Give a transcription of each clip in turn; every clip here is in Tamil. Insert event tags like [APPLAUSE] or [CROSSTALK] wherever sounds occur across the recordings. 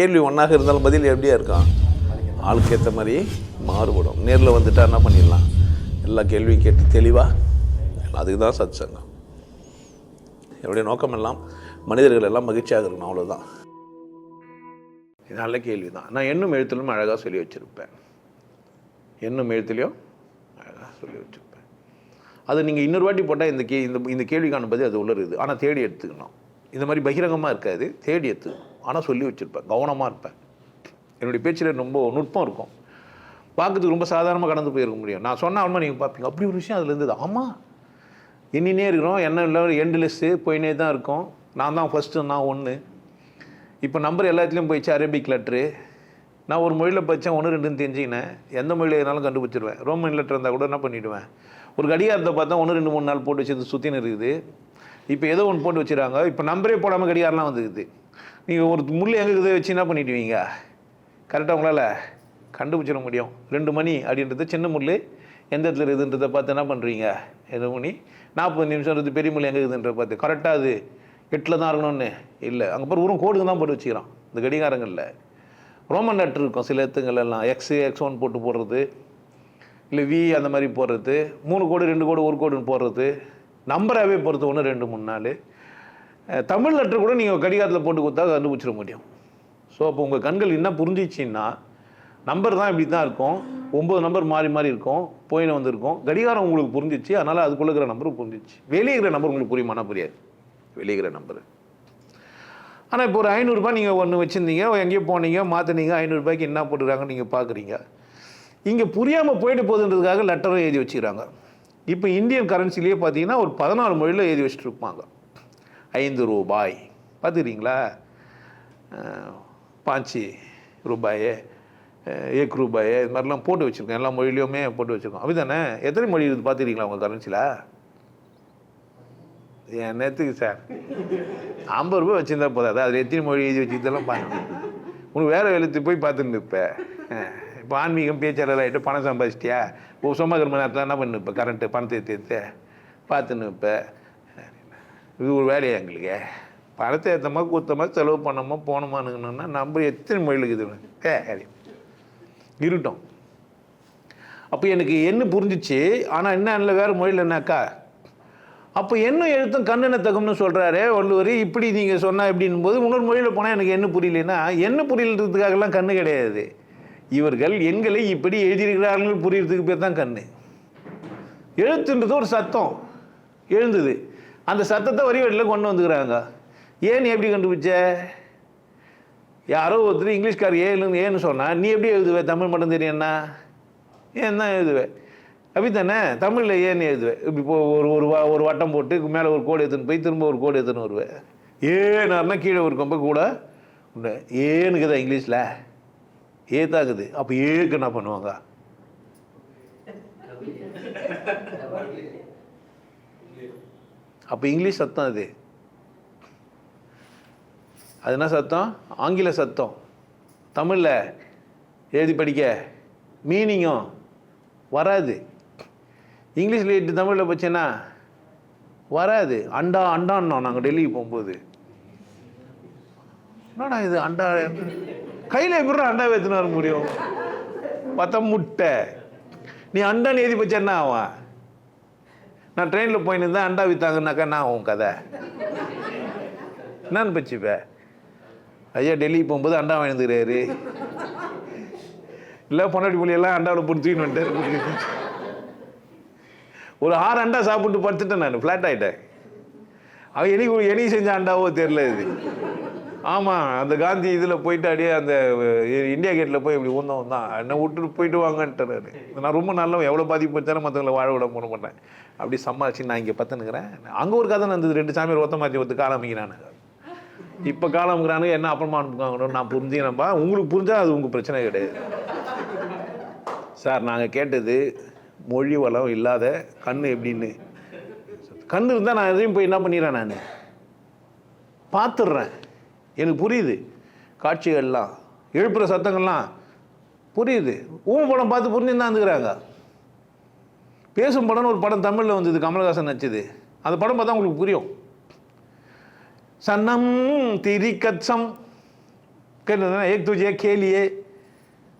கேள்வி ஒன்றாக இருந்தாலும் பதில் எப்படியா இருக்கான் ஆளுக்கு ஏற்ற மாதிரி மாறுபடும். நேரில் வந்துட்டா என்ன பண்ணிடலாம்? எல்லா கேள்வியும் கேட்டு தெளிவாக அதுக்கு தான் சத் சங்கம் என்னுடைய நோக்கம் எல்லாம் மனிதர்கள் எல்லாம் மகிழ்ச்சியாக இருக்கணும் அவ்வளோதான் நல்ல கேள்வி தான் நான் என்னும் எழுத்துலையும் அழகாக சொல்லி வச்சுருப்பேன். என்னும் எழுத்துலையும் அழகாக சொல்லி வச்சுருப்பேன். அது நீங்கள் இன்னொரு வாட்டி போட்டால் இந்த கே இந்த இந்த கேள்விக்கான பதில் அது உள்ள ஆனால் தேடி எடுத்துக்கணும். இந்த மாதிரி பகிரங்கமாக இருக்காது. தேடி எடுத்துக்கணும். ஆனால் சொல்லி வச்சுருப்பேன். கவனமாக இருப்பேன். என்னுடைய பேச்சில் ரொம்ப நுட்பம் இருக்கும். பார்க்கறதுக்கு ரொம்ப சாதாரணமாக கடந்து போயிருக்க முடியும். நான் சொன்ன ஆல்மா நீங்கள் பார்ப்பீங்க. அப்படி ஒரு விஷயம் அதில் இருந்தது. ஆமாம் எண்ணினே இருக்கிறோம். என்ன இல்லை எண்டு லெஸ்ஸு போயினே தான் இருக்கும். நான் தான் ஃபஸ்ட்டு நான் ஒன்று இப்போ நம்பர் எல்லாத்துலேயும் போயிடுச்சு. அரேபிக் லெட்ரு நான் ஒரு மொழியில் படித்தேன் ஒன்று ரெண்டுன்னு தெரிஞ்சுக்கினேன். எந்த மொழியில் இருந்தாலும் கண்டுபிடிச்சிருவேன். ரோமன் லெட்டர் இருந்தால் கூட என்ன பண்ணிவிடுவேன் ஒரு கடிகாரத்தை பார்த்தா ஒன்று ரெண்டு மூணு நாள் போட்டு வச்சு சுற்றின்னு இருக்குது. இப்போ ஏதோ ஒன்று போட்டு வச்சுருக்காங்க. இப்போ நம்பரே போடாமல் கடிகாரம்லாம் வந்துருக்குது. நீங்கள் ஒரு முள் எங்கே இருக்குது வச்சு என்ன பண்ணிடுவீங்க? கரெக்டாக உங்களால் கண்டுபிடிச்சிட முடியும். ரெண்டு மணி அப்படின்றது சின்ன முள் எந்த இடத்துல இருக்குதுன்றதை பார்த்து என்ன பண்ணுறீங்க எது மணி நாற்பது நிமிஷம் இருக்குது பெரிய முள் எங்கே இருக்குதுன்றத பார்த்து. கரெக்டாக அது? எட்டில் தான் இருக்கணும்னு? இல்லை. அங்கே பாரு வெறும் கோடுங்க தான் போட்டு வச்சுக்கிறான் இந்த கடிகாரங்களில். ரோமன் லெட்டர் இருக்கும் சில இடத்துங்கள் எல்லாம். எக்ஸ் எக்ஸ் ஒன் போட்டு போடுறது. இல்லை வி அந்த மாதிரி போடுறது. மூணு கோடு ரெண்டு கோடு ஒரு கோடுன்னு போடுறது. நம்பராகவே போகிறது ஒன்று ரெண்டு மூணு நாள் தமிழ் லெட்டர் கூட நீங்கள் கடிகாரத்தில் போட்டு கொடுத்தா கண்டுபிடிச்சிட முடியும். ஸோ அப்போ உங்கள் கண்கள் என்ன புரிஞ்சிச்சின்னா நம்பர் தான் இப்படி தான் இருக்கும். ஒம்பது நம்பர் மாறி மாறி இருக்கும். போயின்னு வந்திருக்கும். கடிகாரம் உங்களுக்கு புரிஞ்சிச்சு. அதனால் அதுக்குள்ள இருக்கிற நம்பரும் புரிஞ்சிச்சு. வெளியே இருக்கிற நம்பர் உங்களுக்கு புரியுமானா புரியாது. வெளியே இருக்கிற நம்பர் ஆனால் இப்போ ஒரு ஐநூறுரூபா நீங்கள் ஒன்று வச்சுருந்தீங்க. எங்கேயோ போனீங்க மாற்றினீங்க ஐநூறுரூபாய்க்கு என்ன போட்டுருக்காங்கன்னு நீங்கள் பார்க்குறீங்க இங்கே புரியாமல் போயிட்டு போகுதுன்றதுக்காக லெட்டரும் எழுதி வச்சுக்கிறாங்க. இப்போ இந்தியன் கரன்சிலேயே பார்த்தீங்கன்னா ஒரு பதினாலு மொழியில் எழுதி வச்சுட்டு இருப்பாங்க. ஐந்து ரூபாய். பார்த்துக்கிறீங்களா? பாஞ்சு ரூபாயே ஏக் ரூபாயே இது மாதிரிலாம் போட்டு வச்சுருக்கோம் எல்லா மொழியிலையுமே போட்டு வச்சுருக்கோம். அப்படி தானே எத்தனை மொழி இருக்குது பார்த்துக்கிறீங்களா உங்கள் கரன்சியில் என் நேற்றுக்கு சார் ஐம்பது ரூபாய் வச்சுருந்தா போதாது? அதில் எத்தனை மொழி எழுதி வச்சுக்கிட்டெல்லாம் பாருங்க உனக்கு வேறு எழுத்து போய் பார்த்துன்னு இப்போ இப்போ ஆன்மீகம் பேச்சாளர் ஆகிட்டு பணம் சம்பாதிச்சிட்டியா? இப்போ சும்மா இருக்கிற நேரத்தில் என்ன பண்ணு இப்போ? கரண்ட்டு பணத்தை எடுத்து பார்த்துன்னு இப்போ இது ஒரு வேலையா எங்களுக்கு? பணத்தை ஏற்றமா கூத்தமா செலவு பண்ணோமா போனோமானுங்கன்னா நம்ம எத்தனை மொழிக்கு இது சரி. இருட்டும். அப்போ எனக்கு என்ன புரிஞ்சிச்சு. ஆனால் என்ன இல்லை வேறு மொழியில் என்னக்கா? அப்போ என்ன எழுத்தும் கண்ணனை தகும்னு சொல்கிறாரு வள்ளுவர். இப்படி நீங்கள் சொன்னால் எப்படின் போது இன்னொரு மொழியில் போனால் எனக்கு என்ன புரியலன்னா என்ன புரியலன்றதுக்காகலாம் கண்ணு கிடையாது. இவர்கள் எண்களை இப்படி எழுதியிருக்கிறார்கள். புரியறதுக்கு பேர் தான் கண்ணு. எழுத்துன்றது ஒரு சத்தம். எழுந்தது. அந்த சத்தத்தை வரி வழியில் கொண்டு வந்துக்கிறாங்க. ஏன் நீ எப்படி கண்டுபிடிச்ச? யாரோ ஒருத்தர் இங்கிலீஷ்கார் ஏன்னு ஏன்னு சொன்னா நீ எப்படி எழுதுவே? தமிழ் மட்டும் தெரியும்னா? ஏன் தான் எழுதுவேன் அப்படி தானே தமிழில் ஏன்னு எழுதுவேன் இப்படி இப்போ ஒரு ஒரு வா ஒரு வட்டம் போட்டு மேலே ஒரு கோடு எடுத்துன்னு போய் திரும்ப ஒரு கோடு எடுத்துன்னு வருவேன் ஏனாருன்னா கீழே ஒரு கொம்பை கூட உண்டு ஏனுக்குதா இங்கிலீஷில். ஏ தாக்குது. அப்போ ஏக்கு என்ன பண்ணுவாங்க? [LAUGHS] [LAUGHS] அப்போ இங்கிலீஷ் சத்தம் அது. அது என்ன சத்தம்? ஆங்கில சத்தம். தமிழில் எழுதி படிக்க. மீனிங்கும் வராது. இங்கிலீஷில் எட்டு தமிழில் போச்சுன்னா வராது. அண்டா அண்டான்னோம் நாங்கள் டெல்லிக்கு போகும்போது. என்னடா இது அண்டா? கையில் எப்படி அண்டா எடுத்துன்னு வர முடியும்? பத்த முட்டை. நீ அண்டான்னு எழுதி போச்சேன்னா என்ன நான் ட்ரெயினில் போயின்னு இருந்தேன் அண்டா வித்தாங்கன்னாக்கா நான் உன் கதை. என்னன்னு பச்சுப்ப? ஐயா டெல்லி போகும்போது அண்டா வாங்கிந்துக்கிறாரு இல்லை பொன்னாடி புள்ளியெல்லாம் அண்டாவில் பிடிச்சின்னு வந்துட்டாரு. ஒரு ஆறு அண்டா சாப்பிட்டு படுத்துட்டேன் நான் ஃப்ளாட் ஆகிட்டேன் அவன் எலி எலி செஞ்ச அண்டாவோ தெரில இது. ஆமாம் அந்த காந்தி இதில் போயிட்டு அப்படியே அந்த இந்தியா கேட்டில் போய் இப்படி ஊந்தவன் தான். என்ன விட்டுட்டு போயிட்டு வாங்கன்ட்டுறாரு நான் நான் ரொம்ப நல்லவன். எவ்வளோ பாதிப்பு வச்சாலும் மற்றவங்களை வாழ விட போன மாட்டேன். அப்படி சமாளிச்சு நான் இங்கே பத்துனுக்கிறேன் அங்கே ஒரு கதை நடந்தது. ரெண்டு சாமியார் ஒத்த மாற்றி ஒத்து காலமிக்கிறானுங்க இப்போ காலமிக்கிறானுங்க என்ன அப்புறமா அனுப்புவாங்கன்னு நான் புரிஞ்சுக்கிறேன்ப்பா. உங்களுக்கு புரிஞ்சால் அது உங்கள் பிரச்சனை கிடையாது. சார் நாங்கள் கேட்டது மொழி வளம் இல்லாத கண் எப்படின்னு. கண் இருந்தால் நான் எதையும் போய் என்ன பண்ணிடுறேன் நான்? பார்த்துடுறேன். எனக்கு புரியுது. காட்சிகள்லாம் எழுப்புற சத்தங்கள்லாம் புரியுது. ஊம படம் பார்த்து புரிஞ்சுன்னு தான் இருந்துக்கிறாங்க பேசும் படம்னு ஒரு படம் தமிழில் வந்தது கமலஹாசன் நச்சுது அந்த படம் பார்த்தா உங்களுக்கு புரியும். சன்னம் திரிக்கச்சம் கேட்டதுனா ஏக் தூஜியே கேலியே.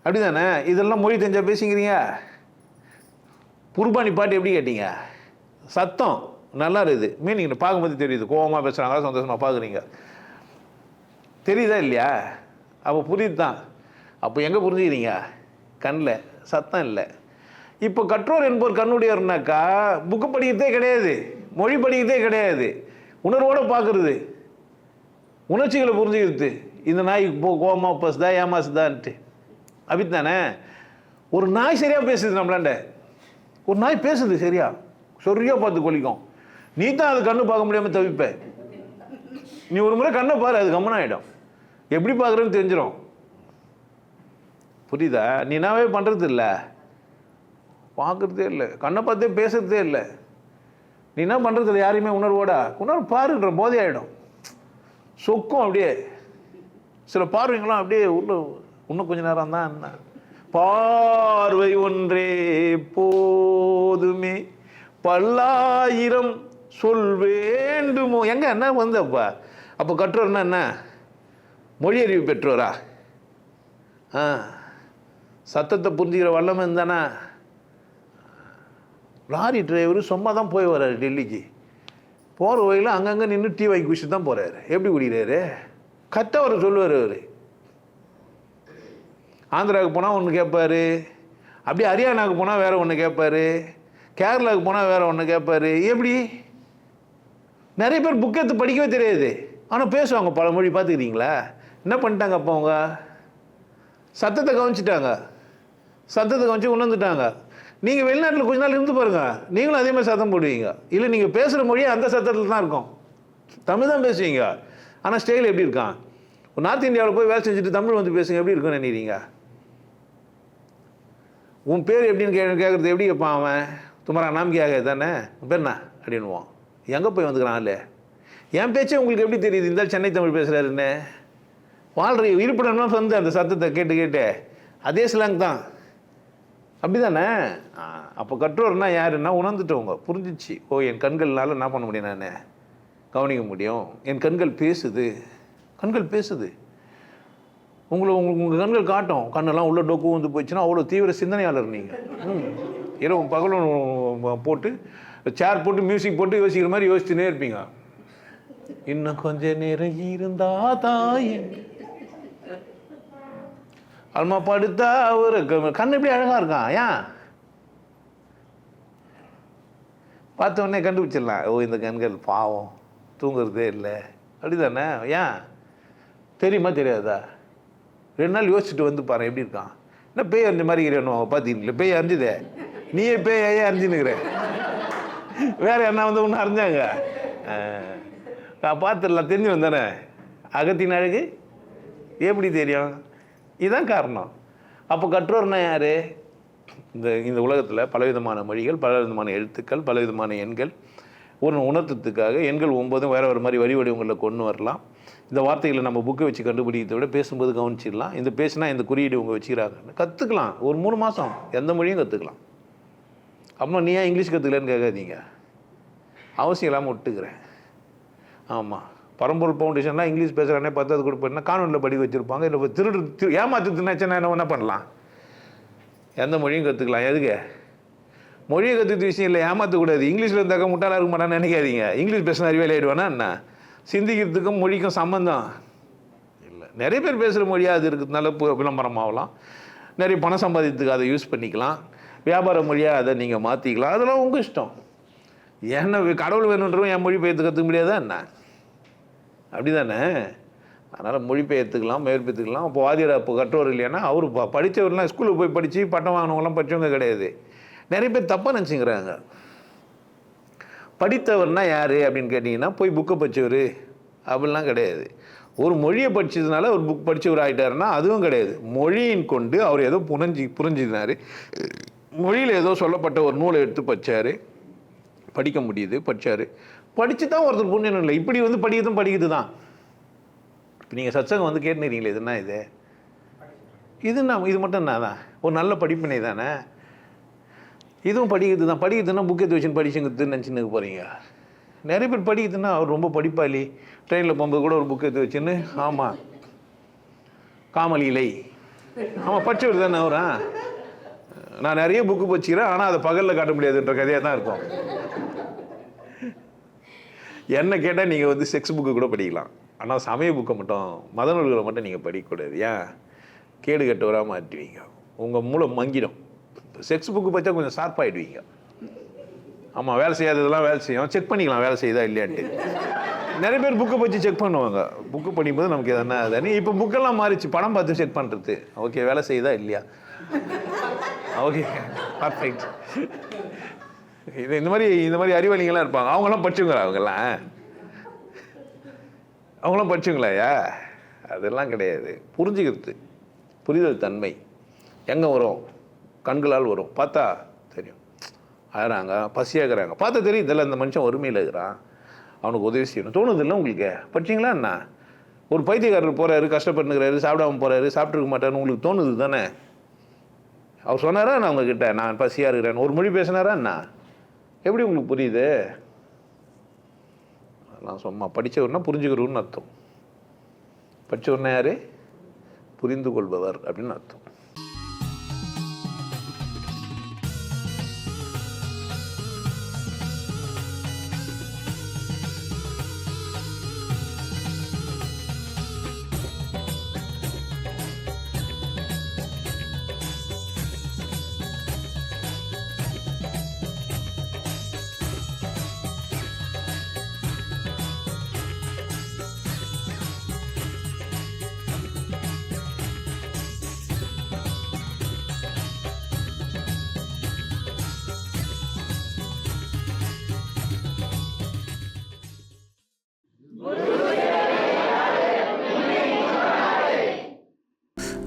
அப்படி தானே இதெல்லாம் மொழி தெரிஞ்சால் பேசிக்கிறீங்க. குர்பானி பாட்டு எப்படி கேட்டீங்க? சத்தம் நல்லா இருக்குது. மீனிங் பார்க்கும்போது தெரியுது. கோபமாக பேசுகிறாங்க சந்தோஷமாக பார்க்குறீங்க. தெரியுதா இல்லையா? அப்போ புரியுது தான் அப்போ எங்கே புரிஞ்சுக்கிறீங்க? கண்ணில் சத்தம் இல்லை. இப்போ கற்றோர் என்பவர் கண்ணுடையவர்னாக்கா புக்கு படிக்கிறதே கிடையாது. மொழி படிக்கிறதே கிடையாது. உணர்வோடு பார்க்குறது உணர்ச்சிகளை புரிஞ்சுக்கிறது. இந்த நாய் போ கோமா பசுதா ஏமாசுதான்ட்டு அப்படித்தானே? ஒரு நாய் சரியாக பேசுது நம்மளாண்ட. ஒரு நாய் பேசுது சரியா? சொரியா பார்த்து கொலிக்கும் நீ தான் அது கண்ணு பார்க்க முடியாமல் தவிப்பேன் நீ ஒரு முறை கண்ணை பாரு அது கம்மன் ஆகிடும் எப்படி பார்க்குறேன்னு தெரிஞ்சிடும் புரியுதா? நீ என்னவே பண்ணுறது இல்லை. பார்க்குறதே இல்லை. கண்ணை பார்த்தே பேசுறதே இல்லை. நீ என்ன பண்ணுறது இல்லை? யாரையுமே உணர்வோடா? உணர்வு பாருன்ற போதே ஆகிடும் சொக்கும் அப்படியே. சில பார்வைங்களாம் அப்படியே உள்ள இன்னும் கொஞ்ச நேரம் தான் என்ன? பார்வை ஒன்றே போதுமே. பல்லாயிரம் சொல் வேண்டுமோ எங்க என்ன வந்தப்பா? அப்போ கற்றோர்னா என்ன? மொழி அறிவு பெற்றோரா? ஆ. சத்தத்தை புரிஞ்சுக்கிற வல்லமை இருந்தானா? லாரி டிரைவர் சும்மா தான் போய் வர்றாரு டெல்லிக்கு. போகிற வழியில் அங்கங்கே நின்று டீ வாங்கி குடிச்சு தான் போகிறாரு எப்படி குடிக்கிறாரு? கத்த அவர் சொல்லுவார் அவர். ஆந்திராவுக்கு போனால் ஒன்று கேட்பார் அப்படியே ஹரியானாவுக்கு போனால் வேறு ஒன்று கேட்பார் கேரளாவுக்கு போனால் வேறு ஒன்று கேட்பார் எப்படி? நிறைய பேர் புக் எடுத்து படிக்கவே தெரியாது. ஆனால் பேசுவாங்க பல மொழி பார்த்துக்கிறீங்களா? என்ன பண்ணிட்டாங்க அப்போ அவங்க? சத்தத்தை கவனிச்சிட்டாங்க. சத்தத்தை கவனிச்சு உணர்ந்துட்டாங்க. நீங்கள் வெளிநாட்டில் கொஞ்ச நாள் இருந்து பாருங்கள் நீங்களும் அதே மாதிரி சத்தம் போடுவீங்க. இல்லை நீங்கள் பேசுகிற மொழியே அந்த சத்தத்தில் தான் இருக்கும். தமிழ் தான் பேசுவீங்க. ஆனால் ஸ்டைல் எப்படி இருக்கான்? ஒரு நார்த் இந்தியாவில் போய் வேலை செஞ்சுட்டு தமிழ் வந்து பேசுங்க எப்படி இருக்குன்னு நினைக்கிறீங்க? உன் பேர் எப்படின்னு கே கேட்குறது எப்படி கேட்பான் அவன்? துமரா நாமிக்கையாக தானே? உன் பேர் என்ன? எங்கே போய் வந்துக்கிறான் இல்லை என் பேச்சே உங்களுக்கு எப்படி தெரியுது? இந்த சென்னை தமிழ் பேசுகிறாருன்னு வாழ்ற இருப்பிடம்லாம் வந்து அந்த சத்தத்தை கேட்டு கேட்டு. அதே ஸ்லாங் தான். அப்படிதானே? அப்போ கற்றோர்னா யாருன்னா உணர்ந்துட்டவங்க. புரிஞ்சிச்சு. ஓ என் கண்கள்னால என்ன பண்ண முடியும் நான். கவனிக்க முடியும். என் கண்கள் பேசுது. கண்கள் பேசுது. உங்களை உங்களுக்கு உங்கள் கண்கள் காட்டும். கண்ணெல்லாம் உள்ள டொக்கு வந்து போச்சுன்னா அவ்வளோ தீவிர சிந்தனையாளர் நீங்கள் ம். இரவு பகலும் போட்டு சேர் போட்டு மியூசிக் போட்டு யோசிக்கிற மாதிரி யோசிச்சுனே இருப்பீங்க. இன்னும் கொஞ்ச நேரம் இருந்தா தாயே அல்மா படுத்தா ஒரு கண்ணு கண் எப்படி அழகா இருக்கான். ஏன்? பார்த்த உடனே கண்டுபிடிச்சிடலாம். ஓ இந்த கண்கள் பாவம். தூங்குறதே இல்லை. அப்படிதானே? ஏன்? தெரியுமா தெரியாதா? ரெண்டு நாள் யோசிச்சுட்டு வந்து பாரு எப்படி இருக்கான். என்ன பேய் அறிஞ்ச மாதிரி இருக்கிறேன் பார்த்தீங்களா பேய் அறிஞ்சுதே. நீயே பேய் ஏன் அறிஞ்சுன்னுக்குற வேற என்ன வந்து ஒன்று அறிஞ்சாங்க? நான் பார்த்துடலாம் தெரிஞ்சு வந்தானே அகத்தின் அழகு? எப்படி தெரியும்? இதுதான் காரணம். அப்போ கற்றோர்னா யார்? இந்த இந்த உலகத்தில் பலவிதமான மொழிகள் பலவிதமான எழுத்துக்கள் பலவிதமான எண்கள். ஒன்று உணர்த்தத்துக்காக எண்கள் ஒம்பதும் வேறு வேறு மாதிரி வரி வடிவங்களில் கொண்டு வரலாம். இந்த வார்த்தைகளை நம்ம புக்கை வச்சு கண்டுபிடிக்கிறத விட பேசும்போது கவனிச்சிடலாம். இந்த பேசினா இந்த குறியீடு இவங்க வச்சுக்கிறாங்க கற்றுக்கலாம் ஒரு மூணு மாதம் எந்த மொழியும் கற்றுக்கலாம் அப்புறம் நீ ஏன் இங்கிலீஷ் கற்றுக்கலன்னு கேட்காதீங்க. அவசியம் இல்லாமல் விட்டுக்கிறேன் ஆமாம் பரம்பூர் ஃபவுண்டேஷன்லாம் இங்கிலீஷ் பேசுகிறானே பத்தாவது கொடுப்பேன்னா கான்வெண்ட்டில் படிக்க வச்சுருப்பாங்க? இல்லை திருடு திரு ஏமாத்து தின்னாச்சுன்னா என்ன என்ன பண்ணலாம்? எந்த மொழியும் கற்றுக்கலாம் எதுக்கு? மொழியை கற்றுக்க விஷயம் இல்லை. ஏமாற்றக்கூடாது இங்கிலீஷில் இருந்தாக்க முட்டாளாக இருக்க மாட்டான்னு நினைக்காதீங்க. இங்கிலீஷ் பேசின அறிவியல் ஆயிடுவானா என்ன? சிந்திக்கிறதுக்கும் மொழிக்கும் சம்மந்தம் இல்லை. நிறைய பேர் பேசுகிற மொழியாக அது இருக்கிறதுனால பு- விளம்பரம் ஆகலாம். நிறைய பணம் சம்பாதிக்கிறதுக்கு அதை யூஸ் பண்ணிக்கலாம். வியாபார மொழியாக அதை நீங்கள் மாற்றிக்கலாம் அதெல்லாம் உங்கள் இஷ்டம். என்ன கடவுள் வேணுன்றவங்க என் மொழி பெயர்த்து கற்றுக்க முடியாதா என்ன? அப்படிதானே? அதனால் மொழிபெயர்த்துக்கலாம் மேற்பெயர்த்துக்கலாம் இப்போ வாதியார் அப்போ கற்றோர் இல்லையானா அவர் ப படித்தவர்லாம் ஸ்கூலுக்கு போய் படித்து பட்டம் வாங்கினவங்களாம் படித்தவங்க கிடையாது. நிறைய பேர் தப்பாக நினச்சிங்கிறாங்க படித்தவர்னா யார் அப்படின்னு கேட்டிங்கன்னா போய் புக்கை படித்தவர் அப்படிலாம் கிடையாது. ஒரு மொழியை படிச்சதுனால ஒரு புக் படித்தவர் ஆகிட்டாருன்னா அதுவும் கிடையாது. மொழியின் கொண்டு அவர் ஏதோ புரிஞ்சு புரிஞ்சினார் மொழியில் ஏதோ சொல்லப்பட்ட ஒரு நூலை எடுத்து படித்தார் படிக்க முடியுது படித்தார் படித்து தான் ஒருத்தர் புண்ணியம் இல்லை. இப்படி வந்து படிக்கிறதும் படிக்கிறது தான் இப்போ நீங்கள் சத்சங்கம் வந்து கேட்டுனீங்களே இது என்ன இது? இது என்ன இது மட்டும் என்ன தான் ஒரு நல்ல படிப்பினை தானே? இதுவும் படிக்கிறது தான் படிக்கிறதுனா புக் எடுத்து வச்சுன்னு படிச்சுங்கிறது நினச்சின்னு போகிறீங்க நிறைய பேர் படிக்கிறதுன்னா அவர் ரொம்ப படிப்பாளி ட்ரெயினில் போகும்போது கூட ஒரு புக் எடுத்து வச்சுன்னு ஆமாம் காமலீலை. ஆமாம் படிச்சவர் தானே அவரா நான் நிறைய புக்கு வச்சுக்கிறேன் ஆனால் அதை பகலில் காட்ட முடியாதுன்ற கதையாக தான் இருக்கும். என்ன கேட்டால் நீங்கள் வந்து செக்ஸ் புக்கு கூட படிக்கலாம். ஆனால் சமய புக்கை மட்டும் மத நூல்களை மட்டும் நீங்கள் படிக்கக்கூடாது. ஏன்? கேடு கட்டுவராக மாட்டுவீங்க உங்கள் மூளை மங்கிடும். செக்ஸ் புக்கு படித்தா கொஞ்சம் ஷார்ப்பாகிடுவீங்க ஆமாம் வேலை செய்யாததெல்லாம் வேலை செய்யும். செக் பண்ணிக்கலாம் வேலை செய்யுதா இல்லையான்ட்டு. நிறைய பேர் புக்கை பற்றி செக் பண்ணுவாங்க. புக்கு படிக்கும்போது நமக்கு எதனா அது இப்போ புக்கெல்லாம் மாறிச்சு. படம் பார்த்து செக் பண்ணுறது ஓகே வேலை செய்யுதா இல்லையா? ஓகே பர்ஃபெக்ட் இது இந்த மாதிரி இந்த மாதிரி அறிவாளிங்களாம் இருப்பாங்க. அவங்களாம் படிச்சவங்களா அவங்கெல்லாம்? அவங்களாம் படிச்சவங்களாயா அதெல்லாம் கிடையாது. புரிஞ்சுக்கிறது புரிதல் தன்மை எங்கே வரும்? கண்களால் வரும். பார்த்தா தெரியும். அழறாங்க பசியாகிறாங்க பார்த்தா தெரியும் இதில் இந்த மனுஷன் வறுமையில் இருக்கிறான். அவனுக்கு உதவி செய்யணும். தோணுது இல்லை உங்களுக்கு? படிச்சிங்களா என்ன? ஒரு பைத்தியக்காரர் போகிறாரு கஷ்டப்பட்டுக்கிறாரு சாப்பிடாம போகிறாரு சாப்பிட்ருக்க மாட்டாருன்னு உங்களுக்கு தோணுது தானே? அவர் சொன்னாரா நான் உங்ககிட்ட? நான் பசியாக இருக்கிறேன் ஒரு மொழி பேசினாரா என்ன? எப்படி உங்களுக்கு புரியுது? நான் சும்மா படித்தவர்னா புரிஞ்சுக்கிறோன்னு அர்த்தம். படித்தவர்னா யார்? புரிந்து கொள்பவர் அப்படின்னு அர்த்தம்.